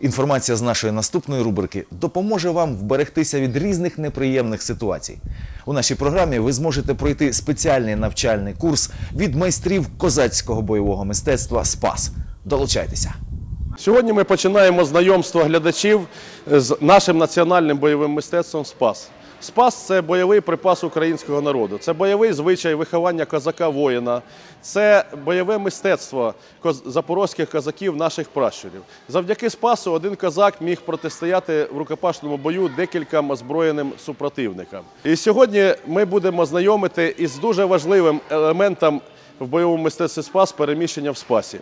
Інформація з нашої наступної рубрики допоможе вам вберегтися від різних неприємних ситуацій. У нашій програмі ви зможете пройти спеціальний навчальний курс від майстрів козацького бойового мистецтва Спас. Долучайтеся! Сьогодні ми починаємо знайомство глядачів з нашим національним бойовим мистецтвом Спас. Спас це бойовий припас українського народу. Це бойовий звичай виховання козака-воїна, це бойове мистецтво запорозьких козаків, наших пращурів. Завдяки Спасу один козак міг протистояти в рукопашному бою декільком озброєним супротивникам. І сьогодні ми будемо знайомити із дуже важливим елементом в бойовому мистецтві Спас переміщення в Спасі.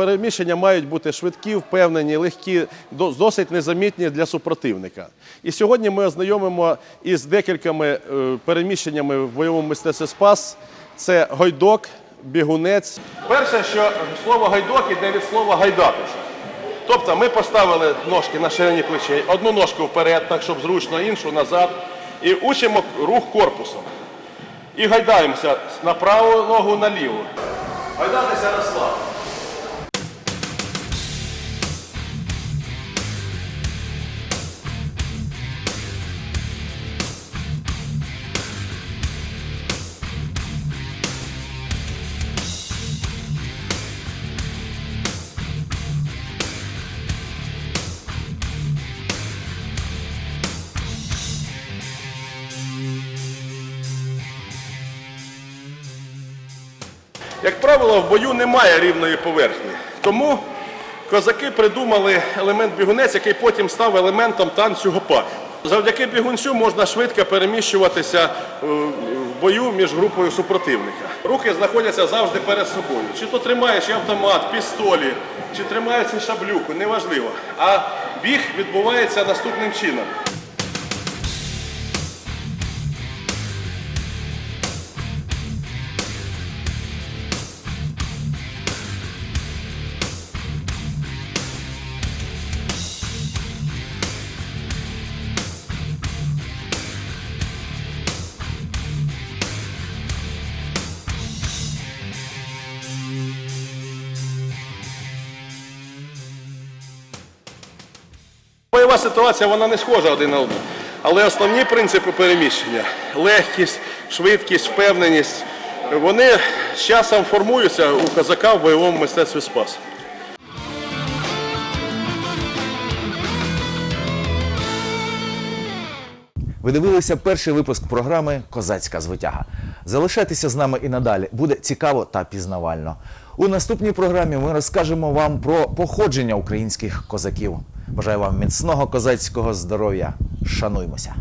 Переміщення мають бути швидкі, впевнені, легкі, досить незамітні для супротивника. І сьогодні ми ознайомимо із декількома е, переміщеннями в бойовому мистецтві Спас. Це гойдок, бігунець. Перше, що слово гайдок іде від слова гайдатися. Тобто ми поставили ножки на ширині плечей, одну ножку вперед, так щоб зручно, іншу назад. І учимо рух корпусом. І гайдаємося на праву ногу на ліву. Гайдатися розслаблено. Як правило, в бою немає рівної поверхні. Тому козаки придумали елемент бігунець, який потім став елементом танцю гопак. Завдяки бігунцю можна швидко переміщуватися е, в бою між групою супротивника. Руки знаходяться завжди перед собою. Чи то тримаєш автомат, пістолі, чи тримається шаблюку, неважливо. А біг відбувається наступним чином. Бойова ситуація вона не схожа один на одну. Але основні принципи переміщення легкість, швидкість, впевненість вони з часом формуються у козака в бойовому мистецтві спас. Ви дивилися перший випуск програми Козацька звитяга. Залишайтеся з нами і надалі. Буде цікаво та пізнавально. У наступній програмі ми розкажемо вам про походження українських козаків. Бажаю вам міцного козацького здоров'я. Шануймося!